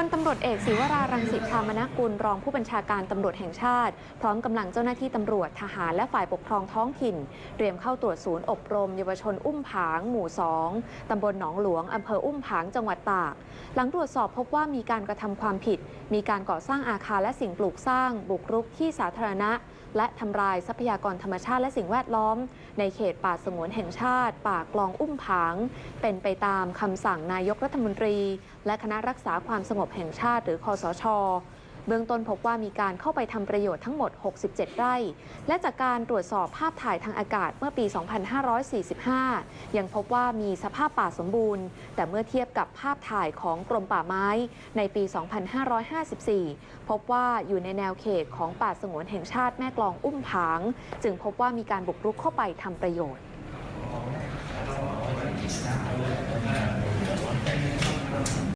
พลตำรวจเอกศิวรารังสิพรามนกุลรองผู้บัญชาการตำรวจแห่งชาติ พร้อมกำลังเจ้าหน้าที่ตำรวจทหารและฝ่ายปกครองท้องถิ่น เตรียมเข้าตรวจศูนย์อบรมเยาวชนอุ้มผาง หมู่ 2 ตำบลหนองหลวงอำเภออุ้มผางจังหวัดตาก หลังตรวจสอบพบว่ามีการกระทำความผิด มีการก่อสร้างอาคารและสิ่งปลูกสร้าง บุกรุกที่สาธารณะ และทำลายทรัพยากรธรรมชาติและสิ่งแวดล้อม ในเขตป่าสงวนแห่งชาติ ป่ากลองอุ้มผาง เป็นไปตามคำสั่งนายกรัฐมนตรี และคณะรักษาความสงบแห่งชาติหรือคอสช เบื้องต้นพบว่ามีการเข้าไปทำประโยชน์ทั้งหมด 67 ไร่ และจากการตรวจสอบภาพถ่ายทางอากาศเมื่อปี 2545 ยังพบว่ามีสภาพป่าสมบูรณ์ แต่เมื่อเทียบกับภาพถ่ายของกรมป่าไม้ในปี 2554 พบว่าอยู่ในแนวเขตของป่าสงวนแห่งชาติแม่กลองอุ้มผาง จึงพบว่ามีการบุกรุกเข้าไปทำประโยชน์